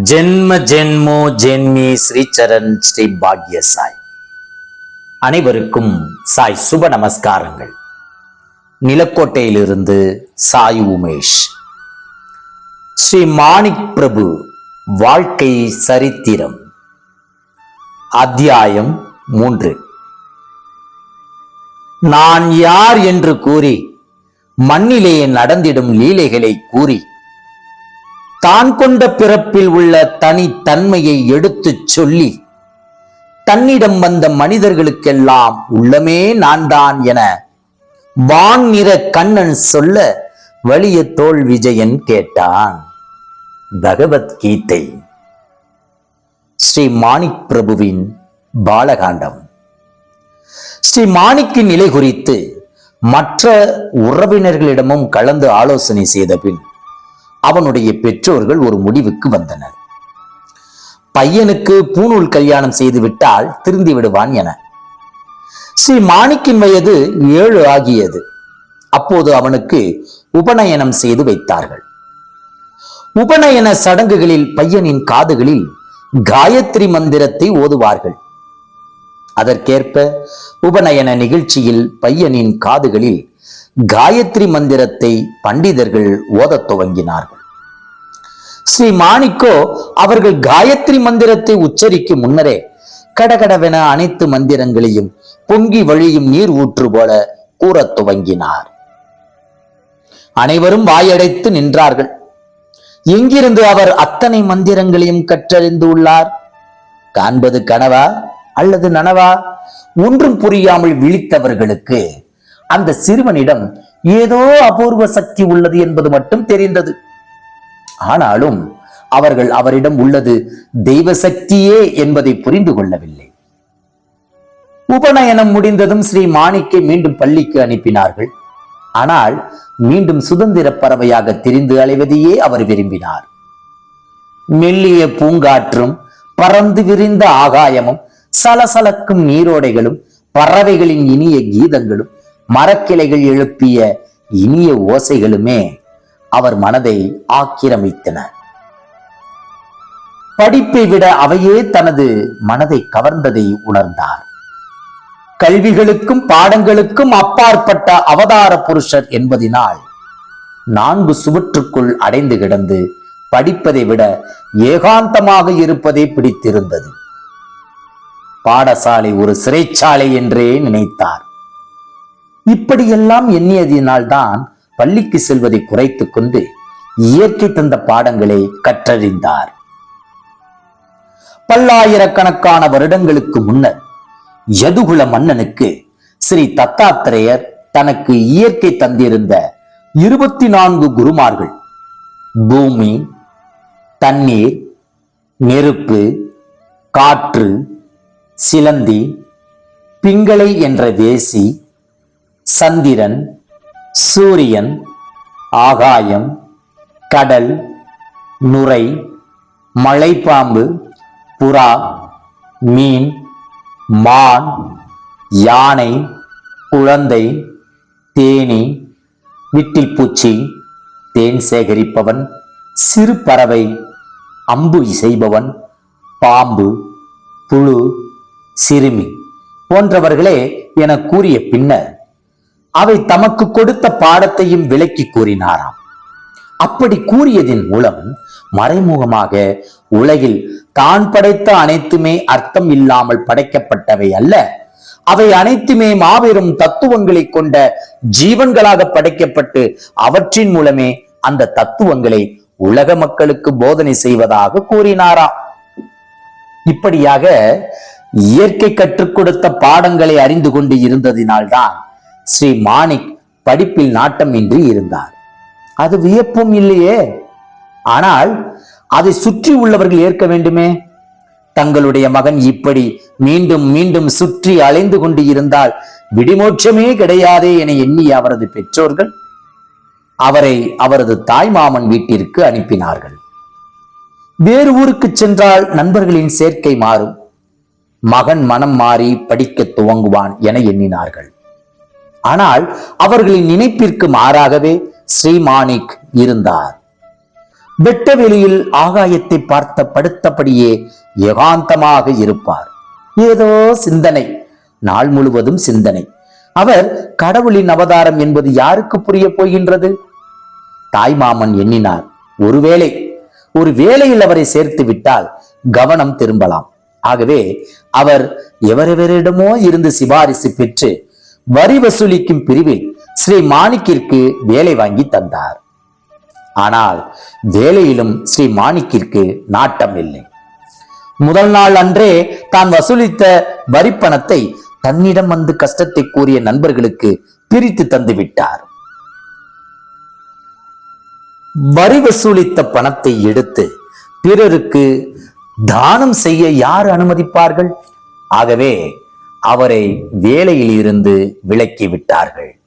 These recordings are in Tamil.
ஜென்ம ஜென்மோ ஜென்மி ஸ்ரீச்சரண் ஸ்ரீ பாக்ய சாய். அனைவருக்கும் சாய் சுப நமஸ்காரங்கள். நிலக்கோட்டையிலிருந்து சாய் உமேஷ். ஸ்ரீ மாணிக் பிரபு வாழ்க்கை சரித்திரம். அத்தியாயம் மூன்று. நான் யார் என்று கூறி மண்ணிலே நடந்திடும் லீலைகளை கூறி தான் கொண்ட பிறப்பில் உள்ள தனித்தன்மையை எடுத்துச் சொல்லி தன்னிடம் வந்த மனிதர்களுக்கெல்லாம் உள்ளமே நான் தான் என வான் நிற கண்ணன் சொல்ல வலிய தோல் விஜயன் கேட்டான். பகவத்கீதை. ஸ்ரீ மாணிக் பிரபுவின் பாலகாண்டம். ஸ்ரீ மாணிக்கின் நிலை குறித்து மற்ற உறவினர்களிடமும் கலந்து ஆலோசனை செய்த பின் அவனுடைய பெற்றோர்கள் ஒரு முடிவுக்கு வந்தனர். பையனுக்கு பூணூல் கல்யாணம் செய்துவிட்டால் திருந்தி விடுவான் என. ஸ்ரீ மாணிக்கின் வயது ஏழு ஆகியது. அப்போது அவனுக்கு உபநயனம் செய்து வைத்தார்கள். உபநயன சடங்குகளில் பையனின் காதுகளில் காயத்ரி மந்திரத்தை ஓதுவார்கள். அதற்கேற்ப உபநயன நிகழ்ச்சியில் பையனின் காதுகளில் காயத்ரி மந்திரத்தை பண்டிதர்கள் ஓதத் துவங்கினார்கள். ஸ்ரீ மாணிக்கோ அவர்கள் காயத்ரி மந்திரத்தை உச்சரிக்கும் முன்னரே கடகடவென அனைத்து மந்திரங்களையும் பொங்கி வழியும் நீர் ஊற்று போல கூறத் துவங்கினார். அனைவரும் வாயடைத்து நின்றார்கள். எங்கிருந்து அவர் அத்தனை மந்திரங்களையும் கற்றறிந்து உள்ளார்? காண்பது கனவா அல்லது நனவா? ஒன்றும் புரியாமல் விழித்தவர்களுக்கு அந்த சிறுவனிடம் ஏதோ அபூர்வ சக்தி உள்ளது என்பது மட்டும் தெரிந்தது. ஆனாலும் அவர்கள் அவரிடம் உள்ளது தெய்வ சக்தியே என்பதை புரிந்து கொள்ளவில்லை. உபநயனம் முடிந்ததும் ஸ்ரீ மாணிக்கை மீண்டும் பள்ளிக்கு அனுப்பினார்கள். ஆனால் மீண்டும் சுதந்திர பறவையாக திரிந்து அலைவதையே அவர் விரும்பினார். மெல்லிய பூங்காற்றும் பறந்து விரிந்த ஆகாயமும் சலசலக்கும் நீரோடைகளும் பறவைகளின் இனிய கீதங்களும் மரக்கிளைகள் எழுப்பிய இனிய ஓசைகளுமே அவர் மனதை ஆக்கிரமித்தன படிப்பை விட அவையே தனது மனதை கவர்ந்ததை உணர்ந்தார். கல்விகளுக்கும் பாடங்களுக்கும் அப்பாற்பட்ட அவதார புருஷர் என்பதினால் நான்கு சுவற்றுக்குள் அடைந்து கிடந்து படிப்பதை விட ஏகாந்தமாக இருப்பதே பிடித்திருந்தது. பாடசாலை ஒரு சிறைச்சாலை என்றே நினைத்தார். இப்படியெல்லாம் எண்ணியதினால்தான் பள்ளிக்கு செல்வதை குறைத்துக் கொண்டு இயற்கை தந்த பாடங்களை கற்றறிந்தார். பல்லாயிரக்கணக்கான வருடங்களுக்கு முன்னர் யதுகுல மன்னனுக்கு ஸ்ரீ தத்தாத்திரேயர் தனக்கு இயற்கை தந்திருந்த இருபத்தி நான்கு குருமார்கள் பூமி தண்ணீர் நெருப்பு காற்று சிலந்தி பிங்களை என்ற வேசி சந்திரன் சூரியன் ஆகாயம் கடல் நுரை மலைப்பாம்பு புறா மீன் மான் யானை குழந்தை தேனி விட்டில் பூச்சி தேன் சேகரிப்பவன் சிறு பறவை அம்பு இசைபவன் பாம்பு புழு சிறுமி போன்றவர்களே என கூறிய பின்னர் அவை தமக்கு கொடுத்த பாடத்தையும் விளக்கி கூறினாராம். அப்படி கூறியதின் மூலம் மறைமுகமாக உலகில் தான் படைத்த அனைத்துமே அர்த்தம் இல்லாமல் படைக்கப்பட்டவை அல்ல. அவை அனைத்துமே மாபெரும் தத்துவங்களை கொண்ட ஜீவன்களாக படைக்கப்பட்டு அவற்றின் மூலமே அந்த தத்துவங்களை உலக மக்களுக்கு போதனை செய்வதாக கூறினாராம். இப்படியாக இயற்கை கற்றுக் கொடுத்த பாடங்களை அறிந்து கொண்டு இருந்ததினால்தான் ஸ்ரீ மாணிக் படிப்பில் நாட்டம் இன்றி இருந்தார். அது வியப்பும் இல்லையே? ஆனால் அதை சுற்றி உள்ளவர்கள் ஏற்க வேண்டுமே? தங்களுடைய மகன் இப்படி மீண்டும் மீண்டும் சுற்றி அலைந்து கொண்டு இருந்தால் விடிமோட்சமே கிடையாதே என எண்ணிய அவரது பெற்றோர்கள் அவரை அவரது தாய்மாமன் வீட்டிற்கு அனுப்பினார்கள். வேறு ஊருக்கு சென்றால் நண்பர்களின் சேர்க்கை மாறும். மகன் மனம் மாறி படிக்க துவங்குவான் என எண்ணினார்கள். ஆனால் அவர்களின் நினைப்பிற்கு மாறாகவே ஸ்ரீமாணிக் இருந்தார். வெட்ட வெளியில் ஆகாயத்தை பார்த்த படுத்தபடியே ஏகாந்தமாக இருப்பார். ஏதோ சிந்தனை நாள் முழுவதும் சிந்தனை. அவர் கடவுளின் அவதாரம் என்பது யாருக்கு புரிய போகின்றது? தாய்மாமன் எண்ணினார் ஒருவேளை ஒரு வேளையில் அவரை சேர்த்து விட்டால் கவனம் திரும்பலாம். ஆகவே அவர் எவரெவரிடமோ இருந்து சிபாரிசு பெற்று வரி வசூலிக்கும் பிரிவில் ஸ்ரீ மாணிக்கிற்கு வேலை வாங்கி தந்தார். ஆனால் வேலையிலும் ஸ்ரீ மாணிக்கிற்கு நாட்டம் இல்லை. முதல் நாள் அன்றே தான் வசூலித்த வரிப்பணத்தை தன்னிடம் வந்து கஷ்டத்தை கூறிய நண்பர்களுக்கு பிரித்து தந்து விட்டார். வரி வசூலித்த பணத்தை எடுத்து பிறருக்கு தானம் செய்ய யார் அனுமதிப்பார்கள்? ஆகவே அவரை வேலையில் இருந்து விலக்கி விட்டார்கள்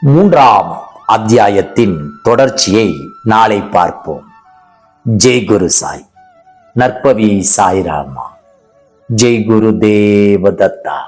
மூன்றாம் அத்தியாயத்தின் தொடர்ச்சியை நாளை பார்ப்போம். ஜெய் குரு சாய். நற்பவி சாய்ராமா. ஜெய் குரு தேவதத்தா.